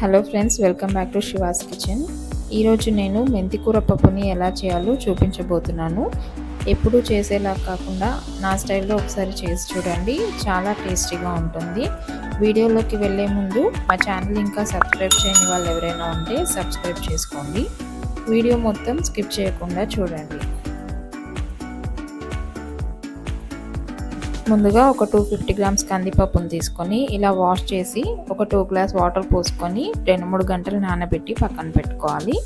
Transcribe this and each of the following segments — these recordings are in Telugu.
Hello friends welcome back to Shiva's kitchen ఈరోజు నేను మెంతికూర పప్పుని ఎలా చేయాలో చూపించబోతున్నాను. ఎప్పుడూ చేసేలా కాకుండా నా స్టైల్లో ఒకసారి చేసి చూడండి చాలా టేస్టీగా ఉంటుంది. వీడియోలోకి వెళ్ళే ముందు మా ఛానల్ ఇంకా సబ్స్క్రైబ్ చేయని వాళ్ళు ఎవరైనా ఉంటే సబ్స్క్రైబ్ చేసుకోండి. వీడియో మొత్తం స్కిప్ చేయకుండా చూడండి. ముందుగా ఒక టూ ఫిఫ్టీ గ్రామ్స్ కందిపప్పును తీసుకొని ఇలా వాష్ చేసి ఒక టూ గ్లాస్ వాటర్ పోసుకొని రెండు మూడు గంటలు నానబెట్టి పక్కన పెట్టుకోవాలి.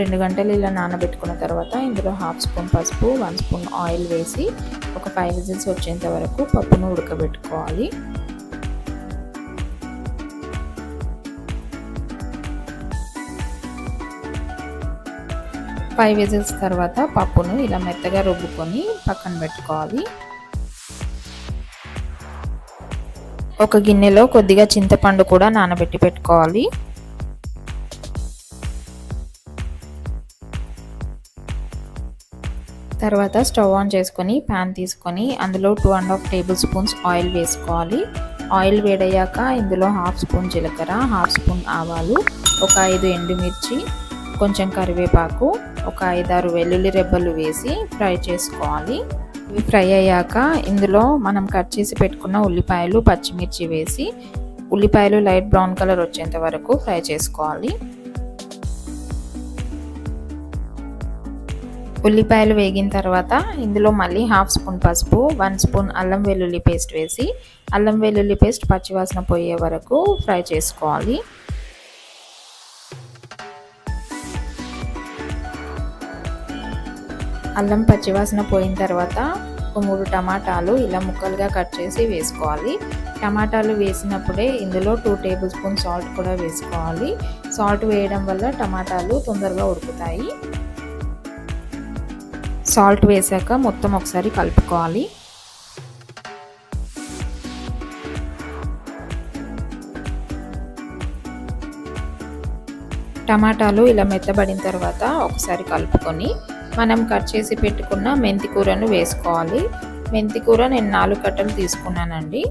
రెండు గంటలు ఇలా నానబెట్టుకున్న తర్వాత ఇందులో హాఫ్ స్పూన్ పసుపు వన్ స్పూన్ ఆయిల్ వేసి ఒక ఫైవ్ విజిల్స్ వచ్చేంత వరకు పప్పును ఉడకబెట్టుకోవాలి. ఫైవ్ విజిల్స్ తర్వాత పప్పును ఇలా మెత్తగా రుబ్బుకొని పక్కన పెట్టుకోవాలి. ఒక గిన్నెలో కొద్దిగా చింతపండు కూడా నానబెట్టి పెట్టుకోవాలి. తర్వాత స్టవ్ ఆన్ చేసుకొని ప్యాన్ తీసుకొని అందులో two and half table spoons oil వేసుకోవాలి. ఆయిల్ వేడయ్యాక ఇందులో హాఫ్ స్పూన్ జీలకర్ర హాఫ్ స్పూన్ ఆవాలు ఒక ఐదు ఎండుమిర్చి కొంచెం కరివేపాకు ఒక ఐదారు వెల్లుల్లి రెబ్బలు వేసి ఫ్రై చేసుకోవాలి. ఇవి ఫ్రై అయ్యాక ఇందులో మనం కట్ చేసి పెట్టుకున్న ఉల్లిపాయలు పచ్చిమిర్చి వేసి ఉల్లిపాయలు లైట్ బ్రౌన్ కలర్ వచ్చేంత వరకు ఫ్రై చేసుకోవాలి. ఉల్లిపాయలు వేగిన తర్వాత ఇందులో మళ్ళీ హాఫ్ స్పూన్ పసుపు వన్ స్పూన్ అల్లం వెల్లుల్లి పేస్ట్ వేసి అల్లం వెల్లుల్లి పేస్ట్ పచ్చివాసన పోయే వరకు ఫ్రై చేసుకోవాలి. అల్లం పచ్చివాసన పోయిన తర్వాత ఒక మూడు టమాటాలు ఇలా ముక్కలుగా కట్ చేసి వేసుకోవాలి. టమాటాలు వేసినప్పుడే ఇందులో టూ టేబుల్ స్పూన్ సాల్ట్ కూడా వేసుకోవాలి. సాల్ట్ వేయడం వల్ల టమాటాలు తొందరగా ఉడుకుతాయి. సాల్ట్ వేసాక మొత్తం ఒకసారి కలుపుకోవాలి. టమాటాలు ఇలా మెత్తబడిన తర్వాత ఒకసారి కలుపుకొని మనం కట్ చేసి పెట్టుకున్న మెంతి కూరను వేసుకోవాలి. మెంతి కూర నేను నాలుగు కట్టలు తీసుకున్నానండి.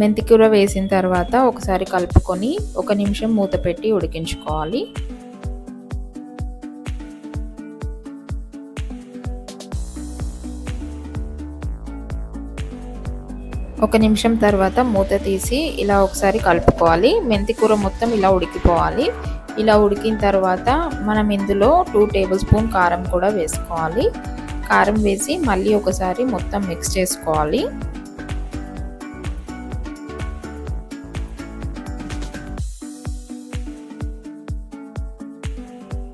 మెంతి కూర వేసిన తర్వాత ఒకసారి కలుపుకొని ఒక నిమిషం మూత పెట్టి ఉడికించుకోవాలి. ఒక నిమిషం తర్వాత మూత తీసి ఇలా ఒకసారి కలుపుకోవాలి. మెంతి కూర మొత్తం ఇలా ఉడికిపోవాలి. ఇలా ఉడికిన తర్వాత మనం ఇందులో టూ టేబుల్ స్పూన్ కారం కూడా వేసుకోవాలి. కారం వేసి మళ్ళీ ఒకసారి మొత్తం మిక్స్ చేసుకోవాలి.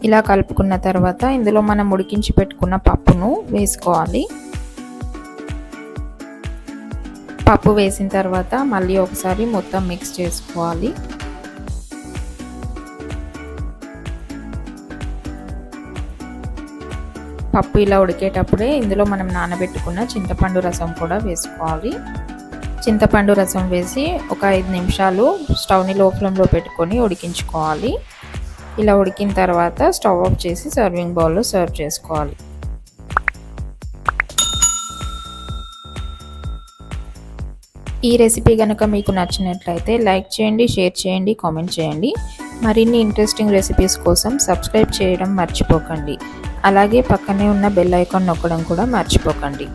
ఇలా కలుపుకున్న తర్వాత ఇందులో మనం ఉడికించి పెట్టుకున్న పప్పును వేసుకోవాలి. పప్పు వేసిన తర్వాత మళ్ళీ ఒకసారి మొత్తం మిక్స్ చేసుకోవాలి. పప్పు ఇలా ఉడికేటప్పుడే ఇందులో మనం నానబెట్టుకున్న చింతపండు రసం కూడా వేసుకోవాలి. చింతపండు రసం వేసి ఒక ఐదు నిమిషాలు స్టవ్ని లో ఫ్లేమ్లో పెట్టుకొని ఉడికించుకోవాలి. ఇలా ఉడికిన తర్వాత స్టవ్ ఆఫ్ చేసి సర్వింగ్ బౌల్లో సర్వ్ చేసుకోవాలి. ఈ రెసిపీ కనుక మీకు నచ్చినట్లయితే లైక్ చేయండి షేర్ చేయండి కామెంట్ చేయండి. మరిన్ని ఇంట్రెస్టింగ్ రెసిపీస్ కోసం సబ్స్క్రైబ్ చేయడం మర్చిపోకండి. అలాగే పక్కనే ఉన్న బెల్ ఐకాన్ నొక్కడం కూడా మర్చిపోకండి.